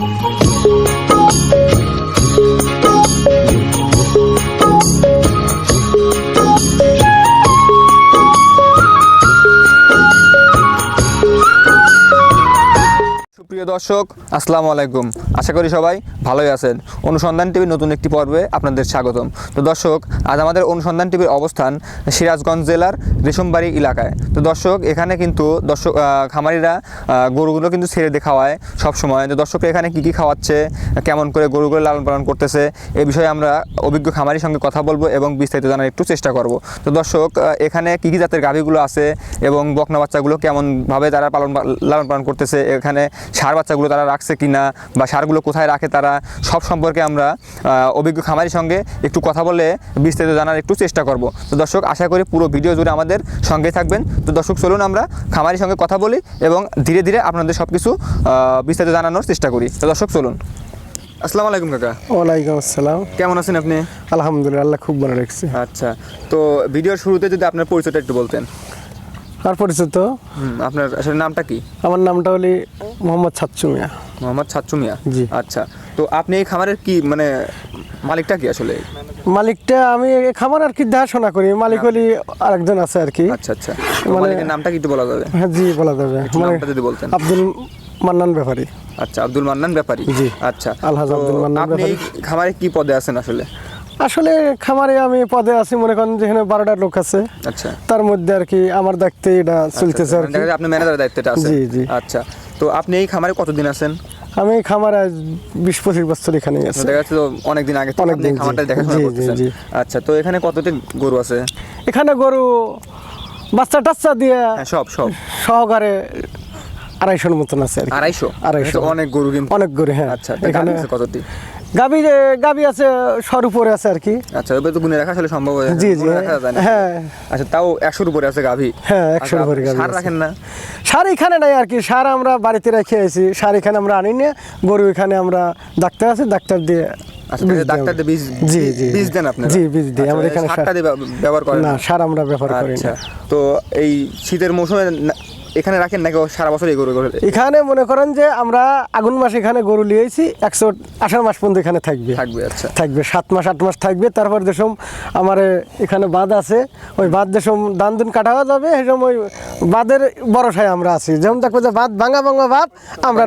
Thank you. দর্শক, আসসালামু আলাইকুম। আশা করি সবাই ভালোই আছেন। অনুসন্ধান টিভির নতুন একটি পর্বে আপনাদের স্বাগতম। তো দর্শক, আজ আমাদের অনুসন্ধান টিভির অবস্থান সিরাজগঞ্জ জেলার রেশমবাড়ি এলাকায়। তো দর্শক, এখানে কিন্তু দর্শক খামারিরা গরুগুলো কিন্তু ছেড়ে দিয়ে খাওয়ায় সবসময়। তো দর্শক, এখানে কী কী খাওয়াচ্ছে, কেমন করে গরুগুলো লালন পালন করতেছে, এ বিষয়ে আমরা অভিজ্ঞ খামারির সঙ্গে কথা বলব এবং বিস্তারিত জানার একটু চেষ্টা করব। তো দর্শক এখানে কী কী জাতের গাভীগুলো আছে এবং বকনা বাচ্চাগুলো কেমনভাবে তারা পালন, লালন পালন করতেছে, এখানে সার বাচ্চাগুলো তারা রাখছে কি না বা সারগুলো কোথায় রাখে তারা সব সম্পর্কে আমরা অভিজ্ঞ খামারির সঙ্গে একটু কথা বলে বিস্তারিত জানার একটু চেষ্টা করব। তো দর্শক আশা করি পুরো ভিডিও জুড়ে আমাদের সঙ্গে থাকবেন। তো দর্শক চলুন আমরা খামারির সঙ্গে কথা বলি এবং ধীরে ধীরে আপনাদের সব কিছু বিস্তারিত জানানোর চেষ্টা করি। তো দর্শক চলুন। আসসালামু আলাইকুম কাকা। ওয়ালাইকুম আসসালাম। কেমন আছেন আপনি? আলহামদুলিল্লাহ আল্লাহ খুব ভালো রাখছে। আচ্ছা তো ভিডিওর শুরুতে যদি আপনার পরিচয়টা একটু বলতেন। আর পরিচিত? আপনার আসলে নামটা কি? আমার নামটা হলি মোহাম্মদ ছাচ্চু মিয়া। মোহাম্মদ ছাচ্চু মিয়া? জি। আচ্ছা তো আপনি এই খামারের কি মানে মালিকটা কি আসলে? মালিকটা আমি এই খামার আর কি দেখাশোনা করি। মালিক হলি আরেকজন আছে আর কি। আচ্ছা আচ্ছা। মানে- নামটা কি একটু বলা যাবে। হ্যাঁ জি বলা যাবে। মানে নামটা যদি বলতেন। আব্দুল মান্নান ব্যাপারী। আচ্ছা আব্দুল মান্নান ব্যাপারী। জি। আচ্ছা আলহাজ আব্দুল মান্নান আপনি এই খামারে কি পদে আছেন আসলে? আসলে খামারে আমি পদে আছি মনে করেন যেখানে বারোটা লোক আছে। আচ্ছা। তার মধ্যে আর কি আমার দেখতে এটা চলতেছে আর মানে কি। দেখা আপনি ম্যানেজারের দায়িত্বটা আছেন জি, জি। আচ্ছা তো আপনি এই খামারে কতদিন আছেন? আমি খামার আজ বিশ পঁচিশ বছর এখানে আছে। দেখা যাচ্ছে তো অনেকদিন আগে অনেকদিন। খামারটা দেখাশোনা জি, জি, করতেছেন। জি। আচ্ছা তো এখানে কতটি গরু আছে? এখানে গরু বাচ্চা টাচ্চা দিয়ে হ্যাঁ সব সব। সহকারে আড়াইশোর মতন আছে আড়াইশো? আড়াইশো। অনেক গরু কিন্তু। অনেক গরু হ্যাঁ। আচ্ছা এখানে কতটি? গাবি গাবি আছে সর উপরে আছে আর কি। আচ্ছা ওইভাবে তো গুনে রাখা আসলে সম্ভব হয় জি জি হ্যাঁ। আচ্ছা তাও একশোর উপরে আছে গাভী? হ্যাঁ একশোর আচ্ছা, উপরে গাবি সার রাখেন না? সার এখানে নাই আর কি সার আমরা বাড়িতে রেখে আছি সার এখানে আমরা আনি না গরু এখানে আমরা ডাক্তার আছে ডাক্তার দিয়ে আচ্ছা বীজ ডাক্তার দিয়ে জি, জি, বীজ দেন আপনারা? জি, বীজ দিই। আচ্ছা, এখানে সারটা ব্যবহার করেন না সার আমরা ব্যবহার করি না। তো এই শীতের মৌসুমে এখানে রাখেন নাকি সারা বছর এই গরু গরু এখানে মনে করেন যে আমরা আগুন মাস এখানে গরু লিয়েছি একশো আষাঢ় মাস পর্যন্ত এখানে থাকবে। থাকবে আচ্ছা। থাকবে সাত মাস আট মাস থাকবে। তারপর যেসম আমার এখানে বাঁধ আছে ওই বাঁধ যেসম দান দুন কাটা হয়ে যাবে সেসম ওই বাঁধের বড়সায় আমরা আছি। যেমন দেখব যে বাঁধ ভাঙা ভাঙা বাঁধ আমরা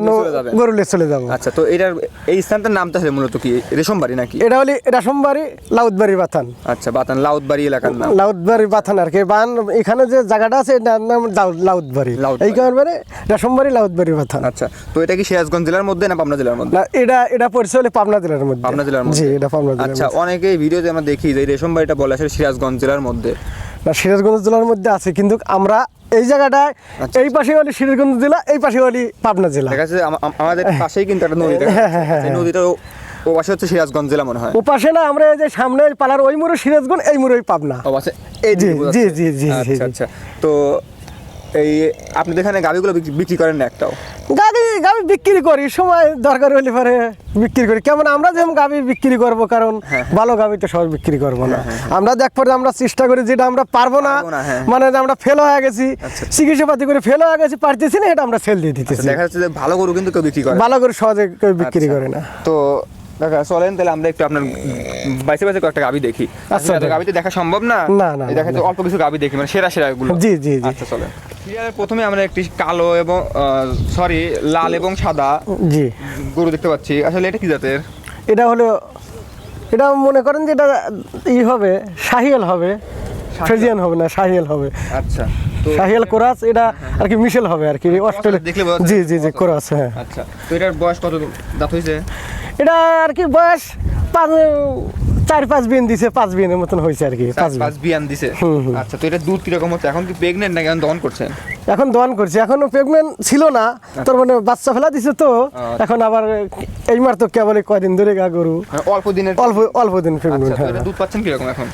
গরুলে চলে যাব। আচ্ছা তো এটার এই স্থানটার নামটা হলো মূলত কি? রেশম বাড়ি নাকি? এটা হলি সোমবারই লাউদবাড়ি বাথান। আচ্ছা বাতান লাউদবাড়ি এলাকার নাম। লাউদবাড়ি বাথান আর কি। বান এখানে যে জায়গাটা আছে এটার নাম লাউ- লাউদবাড়ি। লাউদবাড়ি। এই কারণে রেশমবাড়ি লাউদবাড়ি বাথান আচ্ছা তো এটা কি সিরাজগঞ্জ জেলার মধ্যে না পাবনা জেলার মধ্যে? না এটা এটা পড়ছে হলে পাবনা জেলার মধ্যে। পাবনা জেলার মধ্যে। জি এটা পাবনা জেলার আচ্ছা অনেকে ভিডিওতে আমরা দেখি যে রেশম বাড়িটা বলে আসলে সিরাজগঞ্জ জেলার মধ্যে। না সিরাজগঞ্জ জেলার মধ্যে আছে কিন্তু আমরা এই জায়গাটায় আচ্ছা। এই পাশে হলি সিরাজগঞ্জ জেলা এই পাশে হলি পাবনা জেলা। দেখা যাচ্ছে আমাদের পাশেই কিন্তু একটা নদী হ্যাঁ, হ্যাঁ, হ্যাঁ, নদীটা ও- পাশে হচ্ছে সিরাজগঞ্জ জেলা মনে হয়। ও পাশে না আমরা এই যে সামনে পালার ওই মুড়ো সিরাজগঞ্জ এই মুড়ো পাবনা। ও পাশে এই জি, জি, জি, জি, আচ্ছা। আচ্ছা। তো এই আপনি এখানে গাভিগুলো বিক্রি- করেন না একটাও। বিক্রি করি সময় দরকার হলে পরে বিক্রি করি। কেমন আমরা যেমন গাবি বিক্রি করব কারণ হ্যাঁ, ভালো গাবি তো সবাই বিক্রি করব না। আমরা দেখ পরে আমরা চেষ্টা করি যেটা আমরা পারব না হ্যাঁ। মানে আমরা ফেল হয়ে গেছি আচ্ছা। চিকিৎসা পাতি করে ফেল হয়ে গেছি পারতেছি না এটা আমরা সেল দিয়ে দিতেছি। দেখা যাচ্ছে যে ভালো গরু কিন্তু কেউ বিক্রি করে ভালো করে সহজে কেউ বিক্রি আচ্ছা। করে না। তো দেখা চলেন তাহলে আমরা একটু আপনার বাইসে বাইসে কয়েকটা গাবি দেখি। আচ্ছা, আচ্ছা গাবিতে দেখা সম্ভব না? না, না, দেখা যাচ্ছে অল্প কিছু গাবি দেখি মানে সেরা সেরা গুলো। জি, জি, জি। আচ্ছা চলেন। সিরিয়ালের প্রথমে আমরা একটি কালো এবং সরি লাল এবং সাদা জি। গরু দেখতে পাচ্ছি। আসলে এটা কি জাতের? এটা হলো এটা মনে করেন যে এটা ই হবে শাহিয়াল হবে। ফ্রেজিয়ান হবে না শাহিয়াল হবে। আচ্ছা শাহিয়াল কোরাস এটা আর কি মিশেল হবে আর কি অস্ট্রেলিয়া। দেখলে জি জি জি কোরাস হ্যাঁ। আচ্ছা তো এটার বয়স কত দাঁত হয়েছে? এটা আর কি বয়স পাঁচ চার পাঁচ বিন দিছে পাঁচ বিনের মতন হয়েছে আর কি পাঁচ বিয়ান দিছে। আচ্ছা তো এটা দুধ কীরকম হচ্ছে? এখন কি প্রেগনেন্ট নাকি এখন দহন করছে? এখন দহন করছে এখনও প্রেগনেন্ট ছিল না তোর মানে বাচ্চা ফেলা দিছে তো আচ্ছা। এখন আবার এইমার তো কেবল কয়দিন ধরে গা গরু। মানে অল্প দিনের অল্প অল্প দিন আচ্ছা প্রেগনেন্ট তো হ্যাঁ। দুধ পাচ্ছেন কীরকম এখন?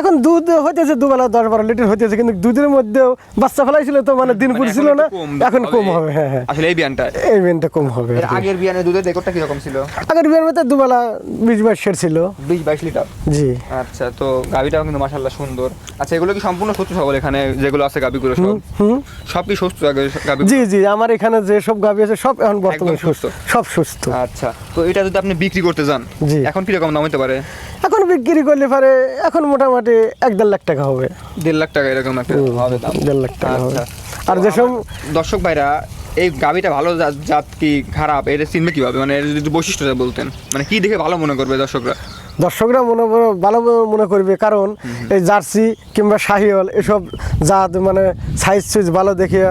এখন দুধ হইতেছে দুবেলা দশ বারো লিটার হইতেছে কিন্তু দুধের মধ্যেও বাচ্চা ফেলাইছিল তো মানে দিন মানে পুরছিল না এখন কম হবে হ্যাঁ হ্যাঁ। আসলে এই বিয়ানটা? এই বিয়ানটা কম হবে আগের বিয়ানের দুধের রেকর্ডটা কীরকম ছিল? আগের বিয়ান মধ্যে দুবেলা বিশ বাইশ সের ছিল। বিশ বাইশ লিটার? জি। আচ্ছা তো গাবিটাও কিন্তু মাশাল্লাহ সুন্দর। আচ্ছা এগুলো কি সম্পূর্ণ সুস্থ সবল এখানে যেগুলো আছে গাবিগুলো সব? হুম সব কি সুস্থ গাবি জি জি আমার এখানে যে সব গাভী আছে সব এখন বর্তমানে সুস্থ। সুস্থ সব সুস্থ। আচ্ছা তো এটা যদি আপনি বিক্রি করতে যান জি। এখন কীরকম দাম হতে পারে? এখন বিক্রি করলে পারে এখন মোটামুটি এক দেড় লাখ টাকা হবে। দেড় লাখ টাকা এরকম একটা হবে দাম। দেড় লাখ টাকা হবে। আচ্ছা। আর যেসব দর্শক ভাইরা এই গাবিটা ভালো জাত কি খারাপ? এটা চিনবে কীভাবে? মানে এর যদি বৈশিষ্ট্যটা বলতেন। মানে কি দেখে ভালো মনে করবে দর্শকরা? দর্শকরা মনে করে- ভালো মনে করবে কারণ এই জার্সি কিংবা শাহিওয়াল এসব জাত মানে সাইজ সুইজ ভালো দেখে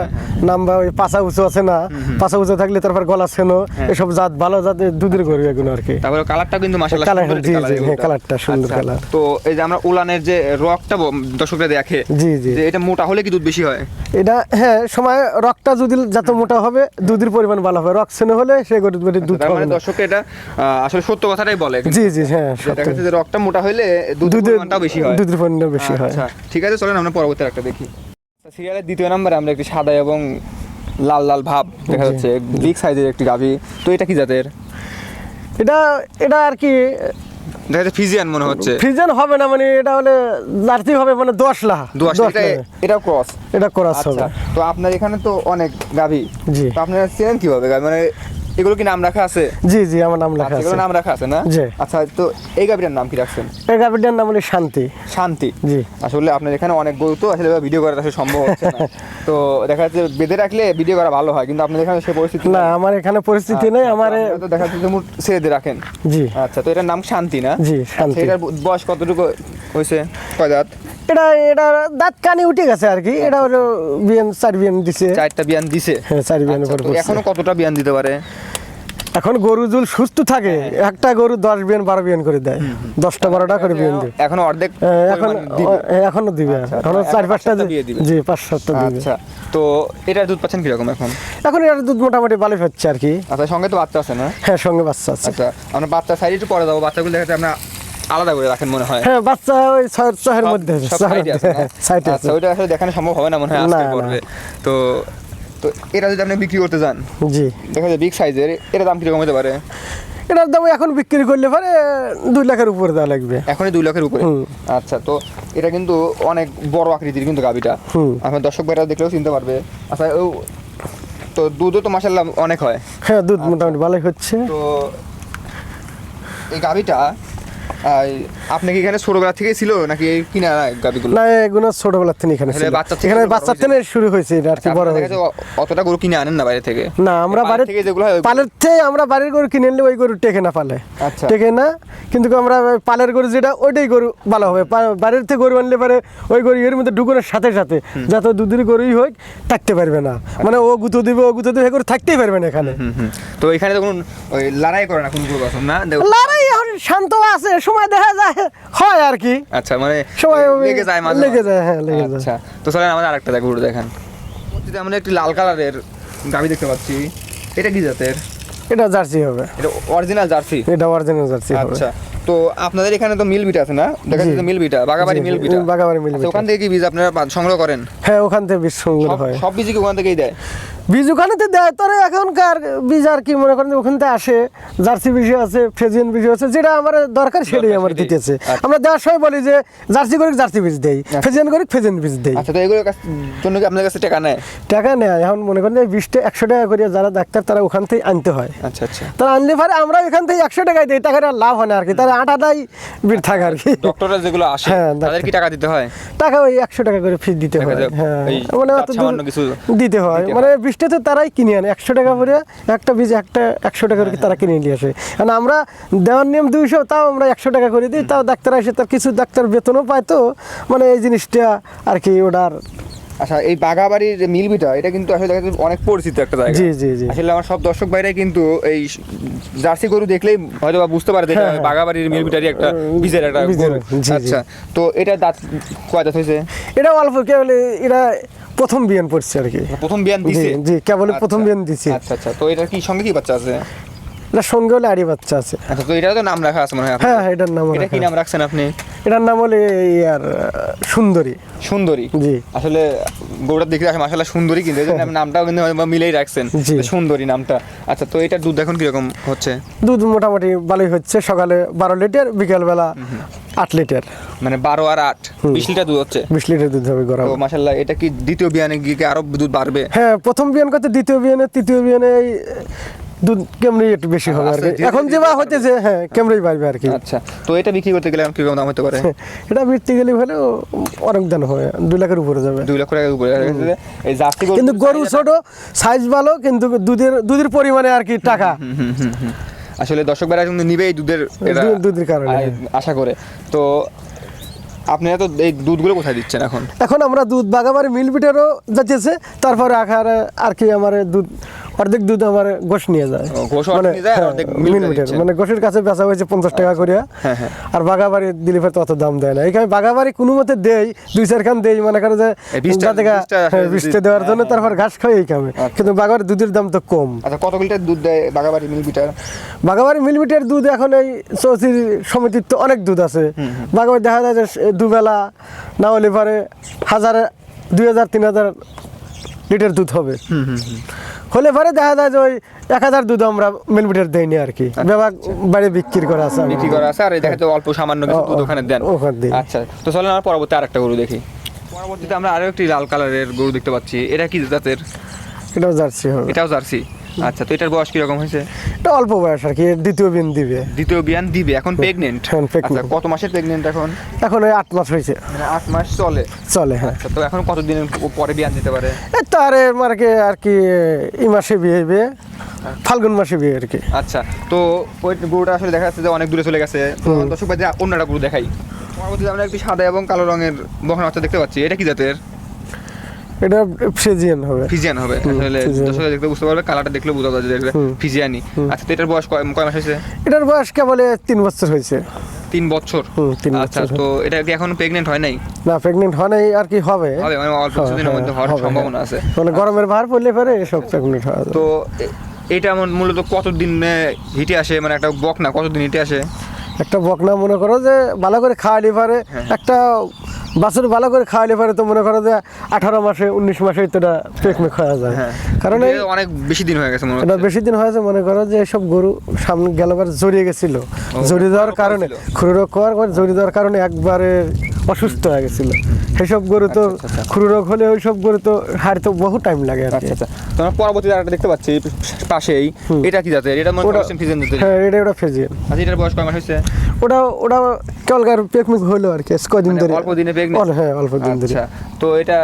নাম্বার ওই পাছা উঁচু আছে না পাছা উঁচু থাকলে তারপর গলা ছেনো হ্যাঁ। এসব জাত ভালো জাত দুধের গরু এগুলো আর কি তারপরে কালারটা কিন্তু মাশাআল্লাহ সুন্দর জি, জি, এগুলো। হ্যাঁ, সুন্দর আচ্ছা, colour। তো এই যে আমরা উলানের যে রকটা দর্শকরা দেখে জি, জি। এটা মোটা হলে কি দুধ বেশি হয় এটা হ্যাঁ সময় রকটা যদি যত মোটা হবে দুধের পরিমাণ ভালো হবে রক ছেনো হলে সে গরুর দুধ হবে মানে না। এটা আসলে সত্য কথাটাই বলে জি জি হ্যাঁ যে দেখা যাচ্ছে যে রকটা মোটা হলে দুধের পরিমাণটাও বেশি হয় দুধের পরিমাণ বেশি হয় আচ্ছা ঠিক আছে চলেন আমরা পরবর্তী একটা দেখি সিরিয়ালের দ্বিতীয় নম্বরে আমরা একটি সাদা এবং লাল লাল ভাব দেখা যাচ্ছে বিগ সাইজের একটি গাভি। তো এটা কি জাতের? এটা এটা আর কি দেখা ফিজিয়ান মনে হচ্ছে। ফিজিয়ান হবে না মানে এটা হলে জার্সি হবে মানে দশ লাখ। এটা ক্রস এটা করাস আচ্ছা হবে। তো আপনার এখানে তো অনেক গাভি। জি। তো আপনারা চেনেন কীভাবে মানে এগুলো কি নাম রাখা আছে? জি জি আমার নাম লেখা আচ্ছা, আছে। এগুলো নাম রাখা আছে না? জি। আচ্ছা তো এই গাভিটার নাম কি রাখছেন? এই গাভিটার নাম হলো শান্তি। শান্তি। জি। আসলে আপনার এখানে অনেক গরু তো আসলে ভিডিও করা আসলে সম্ভব হচ্ছে না। তো দেখা যাচ্ছে বেঁধে রাখলে ভিডিও করা ভালো হয় কিন্তু আপনাদের এখানে সে পরিস্থিতি না আমার এখানে পরিস্থিতি নেই আচ্ছা, আমার তো দেখা যাচ্ছে মুঠ ছেড়ে দিয়ে রাখেন। জি। আচ্ছা তো এটার নাম শান্তি না? জি, আচ্ছা, শান্তি। এটার বয়স কতটুকু হয়েছে? কয় এটা এটা দাঁত কানে উঠে গেছে আর কি। এটা হলো বিয়ান চার বিয়ান দিছে। চারটা বিয়ান দিছে? হ্যাঁ চার বিয়ান আচ্ছা, এখনও কতটা বিয়ান দিতে পারে? এখন গরু জুল সুস্থ থাকে। হ্যাঁ। একটা গরু দশ বিয়ান বারো বিয়ান করে দেয়। দশটা বারোটা করে বিয়ান দেয়। এখনও অর্ধেক হ্যাঁ, এখন দিবে। ও- এখনও দিবে। আচ্ছা, এখনও চার পাঁচটা দিবে। জি পাঁচ সাতটা দিবে আচ্ছা তো এটার দুধ পাচ্ছেন কীরকম এখন? এখন এর দুধ মোটামুটি ভালো হচ্ছে আর কি। আচ্ছা সঙ্গে তো বাচ্চা আছে না? হ্যাঁ সঙ্গে বাচ্চা আছে। আচ্ছা আমরা বাচ্চা সাইড একটু পরে যাব। বাচ্চাগুলো দেখা আমরা আলাদা করে রাখেন মনে হয়। হ্যাঁ বাচ্চা ওই ছয়ের মধ্যে ছয়ের সাইডে আছে মধ্যে, সাইডে আছে। আচ্ছা ওইটা আসলে দেখানো সম্ভব হবে না মনে হয় আজকে না। তো তো এটা যদি আপনি বিক্রি করতে যান জি। দেখা যায় বিগ সাইজের এর দাম কীরকম হতে পারে? এটার দাম এখন বিক্রি করলে পরে দুই লাখের উপরে দেওয়া লাগবে। এখনই দুই লাখের উপরে? আচ্ছা তো এটা কিন্তু অনেক বড় আকৃতির কিন্তু গাবিটা আপনার দর্শক ভাইরা দেখলেও চিনতে পারবে। আচ্ছা ও তো দুধও তো মাসাল্লাহ অনেক হয়। হ্যাঁ দুধ মোটামুটি ভালোই হচ্ছে। তো এই গাবিটা আপনি কি এখানে ছোটবেলা থেকে ছিল নাকি এই কিনা গাবিগুলো? না এগুলো ছোটবেলার থেকে এখানে ছিল। বাচ্চা এখানে হয়েছে? থেকে শুরু হয়েছে এটা আর কি বড় হয়েছে। অতটা গরু কিনে আনেন না বাইরে থেকে? না আমরা বাড়ির থেকে যেগুলো পালের থেকে আমরা বাড়ির গরু কিনে নিলে ওই গরু টেকে না পালে। আচ্ছা। টেকে না কিন্তু আমরা পালের গরু যেটা ওইটাই গরু ভালো হবে। বাড়ির থেকে গরু আনলে পারে ওই গরু এর মধ্যে ঢুকানোর সাথে সাথে যত দুধের গরুই হোক থাকতে পারবে না। মানে ও গুঁতো দিবে ও গুঁতো দিবে গরু থাকতেই পারবে না এখানে। তো এখানে তো কোনো ওই লড়াই করে না কোনো গরু না? লড়াই এখন শান্ত আছে সময় দেখা যায় হয় আর কি। আচ্ছা মানে সময় লেগে যায় মাঝে লেগে যায়, হ্যাঁ, লেগে যায়। আচ্ছা তো চলেন আমাদের আরেকটা দেখো গরু দেখেন। পরবর্তীতে আমরা একটি লাল কালারের গাভি দেখতে পাচ্ছি। এটা কি জাতের? এটা জার্সি হবে। এটা অরিজিনাল জার্সি? এটা অরিজিনাল জার্সি হবে। আচ্ছা। তো আপনাদের এখানে তো মিল বিট আছে না? দেখা যাচ্ছে মিল বিটা বাগাবাড়ি মিল বিটা। বাগাবাড়ি মিল আচ্ছা, বিটা। ওখান থেকে কি বীজ আপনারা সংগ্রহ করেন? হ্যাঁ ওখান থেকে বীজ সংগ্রহ হয়। সব বীজ কি ওখান থেকেই দেয়? বীজ ওখানেতে দেয় তোর এখনকার বীজ আর কি মনে করেন ওখান থেকে আসে। জার্সি বীজ আছে ফ্রেজিয়ান বীজ আছে যেটা আমার দরকার সেটাই আমার দিতেছে। আচ্ছা। আমরা দেওয়ার সময় বলি যে জার্সি করি জার্সি বীজ দেই ফ্রেজিয়ান করি ফ্রেজিয়ান বীজ দেই। আচ্ছা তো এগুলোর কাছ- জন্য কি আপনাদের কাছে টাকা নেয়? টাকা নেয় এখন মনে করেন যে বিশটা একশো টাকা করে যারা ডাক্তার তারা ওখান থেকে আনতে হয়। আচ্ছা আচ্ছা। তারা আনলে পরে আমরা এখান থেকে একশো টাকায় দিই টাকাটা লাভ হয় না আর কি। তারা আটাটাই বিট থাকে আর কি। ডক্টররা যেগুলো আসে হ্যাঁ, তাদের কি টাকা দিতে হয়? টাকা ওই একশো টাকা করে ফিস দিতে হয়। হ্যাঁ মানে অত কিছু দিতে হয়। মানে বৃষ্টিতে তারাই কিনে আনে। একশো টাকা করে একটা বীজ একটা একশো টাকা করে তারা কিনে নিয়ে আসে। কারণ আমরা দেওয়ার নিয়ম দুইশো তাও আমরা একশো টাকা করে দিই। তাও ডাক্তার এসে তার কিছু ডাক্তার বেতনও পায় তো। মানে এই জিনিসটা আর কি ওটার আচ্ছা এই বাগাবাড়ির যে মিলবিটা এটা কিন্তু আসলে দেখা যাচ্ছে অনেক পরিচিত একটা জায়গা। জি, জি, জি। আসলে আমার সব দর্শক ভাইরাই কিন্তু এই জার্সি গরু দেখলেই হয়তো বা বুঝতে পারে যে এটা হ্যাঁ, হ্যাঁ। বাগাবাড়ির মিলবিটারই একটা বীজের একটা গরু। আচ্ছা তো এটা দাঁত কয় দাঁত হয়েছে? এটা অল্প কে বলে এটা প্রথম বিয়ান পড়ছে আর কি। প্রথম বিয়ান দিছে? জি কেবল প্রথম আচ্ছা, বিয়ান দিছে। আচ্ছা আচ্ছা তো এটার কি সঙ্গে কি বাচ্চা আছে? এটা সঙ্গে হলে আড়ি বাচ্চা আছে। আচ্ছা তো নাম রাখা আছে মনে হয় হ্যাঁ এটার নাম এটা কি নাম রাখছেন আপনি? এটার নাম হলে আর সুন্দরী। সুন্দরী? জি। আসলে গরুটা দেখতে আসে মাসাল্লাহ সুন্দরী কিন্তু এই নামটাও কিন্তু মিলেই রাখছেন। সুন্দরী নামটা। আচ্ছা তো এটার দুধ এখন কীরকম হচ্ছে? দুধ মোটামুটি ভালোই হচ্ছে। সকালে বারো লিটার বিকালবেলা আট লিটার। মানে বারো আর আট বিশ লিটার দুধ হচ্ছে? বিশ লিটার দুধ হবে গরম। মাসাল্লাহ এটা কি দ্বিতীয় বিয়ানে গিয়ে আরও দুধ বাড়বে? হ্যাঁ প্রথম বিয়ান করতে দ্বিতীয় বিয়ানে তৃতীয় বিয়ানে দুধ কেমনি একটু বেশি হবে আর কি। এখন যে বা। হইতেছে হ্যাঁ কেমনই বাড়বে আর কি। আচ্ছা তো এটা বিক্রি করতে গেলে কীরকম দাম হতে পারে? এটা বিরতে গেলে হলে অনেক দান হয় দুই লাখের উপরে যাবে। দুই লক্ষ টাকার উপরে। এই জার্সি কিন্তু গরু ছোট সাইজ ভালো কিন্তু দুধের দুধের পরিমাণে আর কি টাকা। আসলে দর্শক ভাইরা কিন্তু নিবে এই দুধের দুধের কারণে। আশা করে। তো আপনারা তো এই দুধগুলো কোথায় দিচ্ছেন এখন? এখন আমরা দুধ বাগাবাড়ি মিল বিটারও যাচ্ছে তারপরে আখার আর কি আমার দুধ অর্ধেক দুধ আমার গোশ নিয়ে যায়। আর হ্যাঁ। মানে গোশের কাছে বেচা হয়েছে পঞ্চাশ টাকা করে হ্যাঁ, হ্যাঁ। আর বাগাবাড়ি দিলে ফের অত দাম দেয় না। এখানে বাগাবাড়ি কোনো মতে দেয় দুই চার খান দেয় মনে করে যে আসলে বীজটা যদি- দেওয়ার জন্য তারপর ঘাস খাই এই কামে কিন্তু বাগাবাড়ি দুধের দাম তো কম। আচ্ছা কত লিটার দুধ দেয় বাগাবাড়ি বাগাবাড়ি মিলমিটের দুধ এখন এই চৌচির সমিতির তো অনেক দুধ আছে। বাগাবাড়ি দেখা যায় যে দুবেলা না হলে পরে হাজারে দুই হাজার তিন হাজার লিটার দুধ হবে। হলে পরে দেখা যায় যে ওই এক হাজার দুধ আমরা মিল মিটার দেয়নি আর কি। ব্যবহার বাড়ি বিক্রি করা আছে বিক্রি করা আছে আর এই দেখা যায় অল্প সামান্য কিছু দুধ ওখানে দেন। ওখানে দিই। আচ্ছা তো চলেন আমরা পরবর্তী আরেকটা গরু দেখি। পরবর্তীতে আমরা আরও একটি লাল কালারের গরু দেখতে পাচ্ছি। এটা কি জাতের? এটাও জার্সি হবে। এটাও জার্সি। আচ্ছা তো এটার বয়স কীরকম হয়েছে? এটা অল্প বয়স আর কি দ্বিতীয় বিন দিবে। দ্বিতীয় বিয়ান দিবে এখন প্রেগনেন্ট এখন আচ্ছা কত মাসের প্রেগনেন্ট এখন? এখন ওই আট মাস হয়েছে। মানে আট মাস চলে? চলে হ্যাঁ। আচ্ছা তো এখন কত দিনের পরে বিয়ান দিতে পারে? তো আরে আর কি আর কি এই মাসে বিয়ে হবে ফাল্গুন মাসে বিয়ে আর কি। আচ্ছা তো ওই গরুটা আসলে দেখা যাচ্ছে যে অনেক দূরে চলে গেছে। দর্শক ভাই অন্য একটা গরু দেখাই। পরবর্তীতে আমরা একটি সাদা এবং কালো রঙের বহন বাচ্চা দেখতে পাচ্ছি। এটা কি জাতের? এটা ফ্রেজিয়ান হবে। ফিজিয়ান হবে। আসলে ফিজিয়ান। দেখতে বুঝতে পারবে কালারটা দেখলে বোঝা যাবে যে ফিজিয়ানি। আচ্ছা তো এটার বয়স কয় কয় মাস হয়েছে? এটার বয়স কেবলে তিন বছর হয়েছে। তিন বছর? আচ্ছা তো এটা কি এখন প্রেগনেন্ট হয় নাই? না প্রেগনেন্ট হয় নাই আর কি হবে। হবে মানে অল্প কিছুদিনের মধ্যে হওয়ার সম্ভাবনা হ্যাঁ। আছে। মানে গরমের ভার পড়লে পরে এসব প্রেগনেন্ট হয়। তো এটা মূলত কতদিন হিটে আসে? মানে একটা বক না কতদিন হিটে আসে? একটা বকনা মনে করো যে ভালো করে খাওয়ালে পারে হ্যাঁ। একটা বাছুর ভালো করে খাওয়ালে পারে তো মনে করো যে আঠারো মাসে উনিশ মাসে তো এটা পেকমে খাওয়া যায়। হ্যাঁ। কারণ অনেক বেশি দিন হয়ে গেছে মনে এটা বেশি দিন হয়েছে মনে করো যে সব গরু সামনে গেলবার জড়িয়ে গেছিল। জড়িয়ে দেওয়ার কারণে ছিল। খুরু রোগ হওয়ার পর জড়িয়ে দেওয়ার কারণে একবারে অসুস্থ হয়ে গেছিল। সেসব গরু তো আচ্ছা, আচ্ছা, আচ্ছা। রোগ হলে ওই সব গরু তো হাড় তো বহু টাইম লাগে আচ্ছা আচ্ছা। তোমরা পরবর্তীতে আরেকটা দেখতে পাচ্ছি পাশেই। এটা কি জাতের? এটা মনে ফিজেন জাতের। হ্যাঁ এটা ওটা ফেজিয়ান। আচ্ছা এটার বয়স কয় মাস হয়েছে? ওটা ওটা কেবলকার পেকমিক হলো আর কি কদিন মানে ধরে অল্প দিনে? অল- হ্যাঁ অল্প দিন ধরে আচ্ছা তো এটা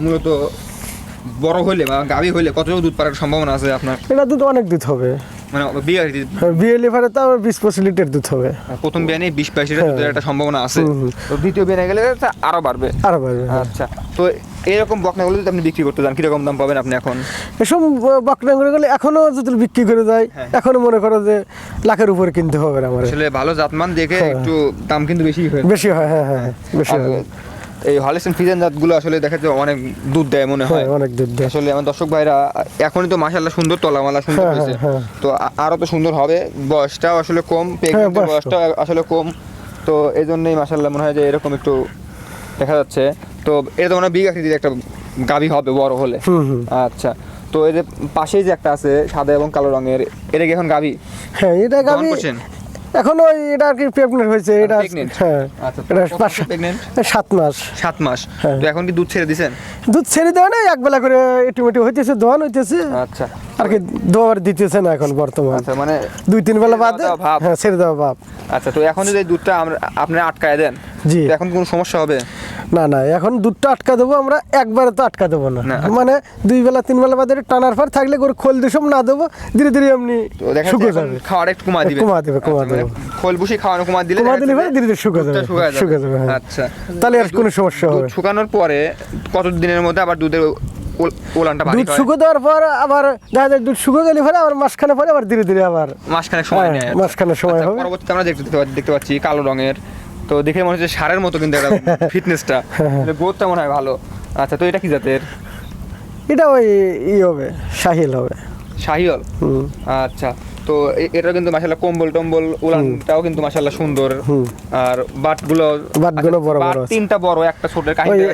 মূলত বড় হইলে বা গাভী হইলে কতটুকু দুধ পাওয়ার সম্ভাবনা আছে আপনার? এটা দুধ অনেক দুধ হবে। মানে বিয়ে হ্যাঁ, বিয়ে লিভারে তো বিশ পঁচিশ লিটার দুধ হবে। প্রথম বিয়ানে বিশ বাইশ লিটার দুধের একটা সম্ভাবনা আছে। তো দ্বিতীয় বিয়ানে গেলে আরও বাড়বে। আরও বাড়বে হ্যাঁ। আচ্ছা তো এরকম বকনাগুলো যদি আপনি বিক্রি করতে যান কীরকম দাম পাবেন আপনি এখন? এসব বাকনাগুলো গেলে এখনও যদি বিক্রি করে যায় হ্যাঁ। এখনও মনে করো যে লাখের উপরে কিনতে হবে আমার। আসলে ভালো জাতমান দেখে হ্যাঁ। একটু দাম কিন্তু বেশি হয়ে। বেশি হয় হ্যাঁ হ্যাঁ হ্যাঁ, বেশি হয়। এই হলিস্টেন ফিজেন জাতগুলো আসলে দেখা যায় অনেক দুধ দেয় মনে হয়। হ্যাঁ অনেক দুধ দেয়। আসলে আমার দর্শক ভাইরা এখনই তো মাশাল্লাহ সুন্দর তলামালা সুন্দর হ্যাঁ, হয়েছে। হ্যাঁ, তো আরও তো সুন্দর হবে। বয়সটাও আসলে কম প্রেগনেন্টের বয়সটা আসলে কম। তো এই জন্যই মাশাল্লাহ মনে হয় যে এরকম একটু দেখা যাচ্ছে। তো এটা তো মনে হয় বিগ আকৃতির একটা গাভী হবে বড় হলে। আচ্ছা তো এর পাশেই যে একটা আছে সাদা এবং কালো রঙের এটা কি এখন গাভী? হ্যাঁ এটা করছেন? এখন ওই এটা আর কি প্রেগনেন্ট হয়েছে এটা? হ্যাঁ আচ্ছা? সাত মাস সাত মাস হ্যাঁ। তো এখন কি দুধ ছেড়ে দিছেন দুধ ছেড়ে দেওয়া না এক বেলা করে এটিমেটি হইতেছে দোয়ান হইতেছে আচ্ছা আর কি দোয়ার দিতেছে না এখন বর্তমান। আচ্ছা মানে দুই তিন বেলা বাদে হ্যাঁ ছেড়ে দেওয়া বাপ আচ্ছা তো এখন যদি দুধটা আপনি আটকায় দেন জি। এখন কোনো সমস্যা হবে? না না এখন দুধটা আটকা দেবো আমরা একবারে তো আটকা দেবো না। না। মানে দুই বেলা তিন বেলা বাদে টানার পর থাকলে করে খোল দিসব না দেবো ধীরে ধীরে এমনি শুকিয়ে যাবে। খাওয়ার একটু কমা দিবে। কমা দেবে, কমা আচ্ছা, মানে দেবে। খোল বসি খাওয়ানো কমা দিলে কমা দিলে ধীরে ধীরে শুকিয়ে যাবে শুকিয়ে যাবে। হ্যাঁ। আচ্ছা। তাহলে আর কোনো সমস্যা হবে শুকানোর পরে কত দিনের মধ্যে আবার দুধের ওলানটা দুধ শুকো দেওয়ার পর আবার দেখা যায় দুধ শুকো গেলে পরে আবার মাসখানে পরে আবার ধীরে ধীরে আবার মাসখানে সময় হ্যাঁ, নেয়। মাসখানে সময় আচ্ছা, হবে। পরবর্তীতে আমরা দেখতে দেখতে পাচ্ছি কালো রঙের। তো দেখে মনে হচ্ছে সারের মতো কিন্তু এটা ফিটনেসটা গ্রোথটা মনে হয় ভালো। আচ্ছা তো এটা কি জাতের? এটা ওই ই হবে সাহিল হবে। হুম। আচ্ছা। তো এটা কিন্তু মাশাল্লাহ কম্বল টম্বল উলানটাও কিন্তু মাশাল্লাহ সুন্দর। আর বাটগুলো বাটগুলো আচ্ছা, বড় বড়। তিনটা বড় একটা ছোট কাহিনী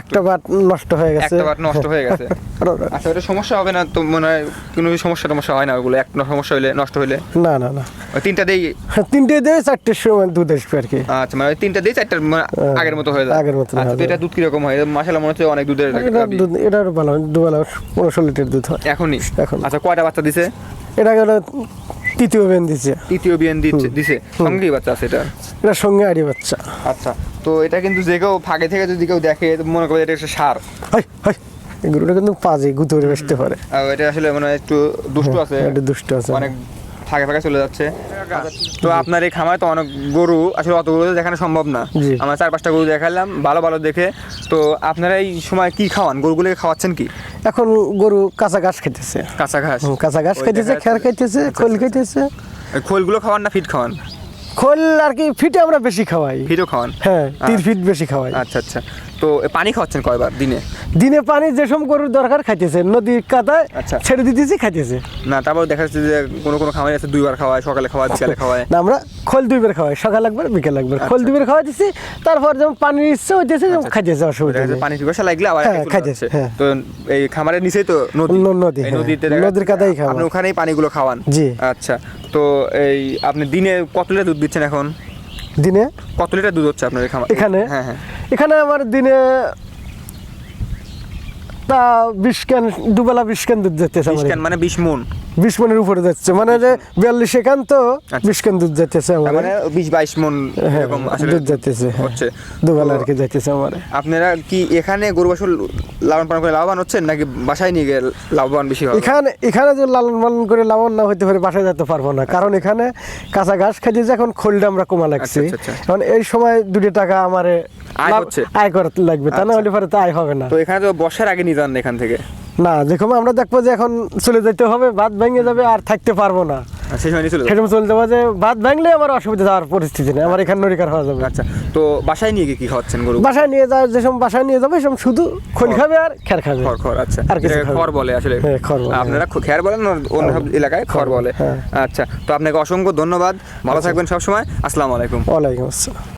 একটা বাট নষ্ট হয়ে গেছে। একটা বাট নষ্ট হয়ে গেছে। আচ্ছা ওটা সমস্যা হবে না তো মনে হয় কোনো সমস্যা টমস্যা হয় না ওগুলো। এক সমস্যা হইলে নষ্ট হইলে? না না না। তিনটা দিয়েই তিনটে দিয়ে চারটের সময় দুধ আসবে আর কি। আচ্ছা মানে তিনটা দিয়ে চারটা মানে আগের মতো হয়ে যায়। আগের মতো আচ্ছা এটা দুধ কীরকম হয়? মাসালা মনে হচ্ছে অনেক দুধের এটা ভালো দুবেলা পনেরোশো লিটার দুধ হয়। এখনই? এখন। আচ্ছা কয়টা বাচ্চা দিছে? এটা গেল তৃতীয় বিয়ান দিছে। তৃতীয় বিয়ান দিচ্ছে দিছে। সঙ্গী বাচ্চা আছে এটা? এটা সঙ্গে আড়ি বাচ্চা। আচ্ছা তো এটা কিন্তু যে কেউ ফাঁকে থেকে যদি কেউ দেখে মনে করে এটা একটা সার। হাই হাই এই গরুটা কিন্তু পাজে গুতরে বসতে পারে। আর এটা আসলে মানে একটু দুষ্ট আছে। একটু দুষ্ট আছে। অনেক ফাঁকে ফাঁকে চলে যাচ্ছে। তো আপনার এই খামারে তো অনেক গরু আসলে অত গরু দেখানো সম্ভব না। আমরা চার পাঁচটা গরু দেখালাম ভালো ভালো দেখে। তো আপনারা এই সময় কি খাওয়ান? গরুগুলোকে খাওয়াচ্ছেন কি? এখন গরু কাঁচা ঘাস খেতেছে। কাঁচা ঘাস। কাঁচা ঘাস ওই খাইতেছে দেখা খের যাচ্ছে- খাইতেছে খোল খেতেছে। খোলগুলো খাওয়ান না ফিট খাওয়ান? খোল আর কি ফিটে আমরা বেশি খাওয়াই। ফিটও খাওয়ান? হ্যাঁ তিন ফিট বেশি খাওয়াই। আচ্ছা আচ্ছা। তো পানি খাওয়াচ্ছেন কয়বার দিনে? দিনে পানি যেসব গরুর দরকার খাইতেছে। নদীর কাদায় আচ্ছা। ছেড়ে দিতেছি খাইতেছে। না তারপর দেখা যাচ্ছে যে কোনো কোনো খামারে আছে দুইবার খাওয়ায় সকালে খাওয়ায় বিকালে খাওয়ায়। না আমরা খোল দুইবার খাওয়াই সকাল একবার বিকেল একবার খোল আচ্ছা। দুইবার খাওয়াই দিচ্ছি তারপর যেমন পানির ইচ্ছে হইতেছে যেমন খাইতেছে অসুবিধা পানি পিপাসা লাগলে আবার হ্যাঁ, খাইতেছে, হ্যাঁ। তো এই খামারের নিচেই তো নদী। নদী, হ্যাঁ। নদীতে নদীর কাদাই খাওয়া। আপনি ওখানেই পানিগুলো খাওয়ান। জি। আচ্ছা তো এই আপনি দিনে কত লিটার দুধ দিচ্ছেন এখন? দিনে? কত লিটার দুধ হচ্ছে আপনার খামার এখানে? হ্যাঁ হ্যাঁ। এখানে আমার দিনে তা বিশ ক্যান দুবেলা বিশ ক্যান দুধ বিশ ক্যান মানে বিশ মন বিশ মনের উপরে যাচ্ছে মানে যে বিয়াল্লিশ এখান তো আচ্ছা। বিশ ক্যান দুধ যাইতেছে তার আমার। মানে বিশ বাইশ মন হ্যাঁ এরকম দুধ যাইতেছে হ্যাঁ। হচ্ছে। দুবেলা আর কি যাইতেছে আমার। আপনারা কি এখানে গরু বাছুর লালন পালন করে লাভবান হচ্ছেন নাকি বাসায় নিয়ে গিয়ে লাভবান বেশি হবে? এখানে এখানে যে লালন পালন করে লাভবান না হইতে পারে বাসায় যেতে পারব না কারণ এখানে কাঁচা ঘাস খাইতে যে এখন খোলটা আমরা কমা লাগছি। আচ্ছা, আচ্ছা। এখন এই সময় দুটি টাকা আমার আয় হচ্ছে? আয় করতে লাগবে তা না আচ্ছা। হলে পরে তো আয় হবে না। তো এখানে তো বর্ষার আগে নিয়ে যান এখান থেকে। না যেরকম আমরা দেখব যে এখন চলে যেতে হবে ভাত ভেঙে যাবে আর থাকতে পারব না। সেরকম চলে যাব যে ভাত ভাঙলে আমার অসুবিধা যাওয়ার পরিস্থিতি নেই আমার এখানে নরিকার হওয়া যাবে। আচ্ছা তো বাসায় নিয়ে গিয়ে কি খাওয়াচ্ছেন গরু? বাসায় নিয়ে যাওয়ার যেসব বাসায় নিয়ে যাবে সেসব শুধু খোল খাবে আর খের খাবে। খড় খড় আচ্ছা। আর কিছু খড় বলে আসলে। হ্যাঁ, আপনারা খু- খেয়ার বলেন অন্য সব এলাকায় খড় বলে হ্যাঁ। আচ্ছা তো আপনাকে অসংখ্য ধন্যবাদ। ভালো থাকবেন সবসময়। আসসালামু আলাইকুম। ওয়ালাইকুম আসসালাম।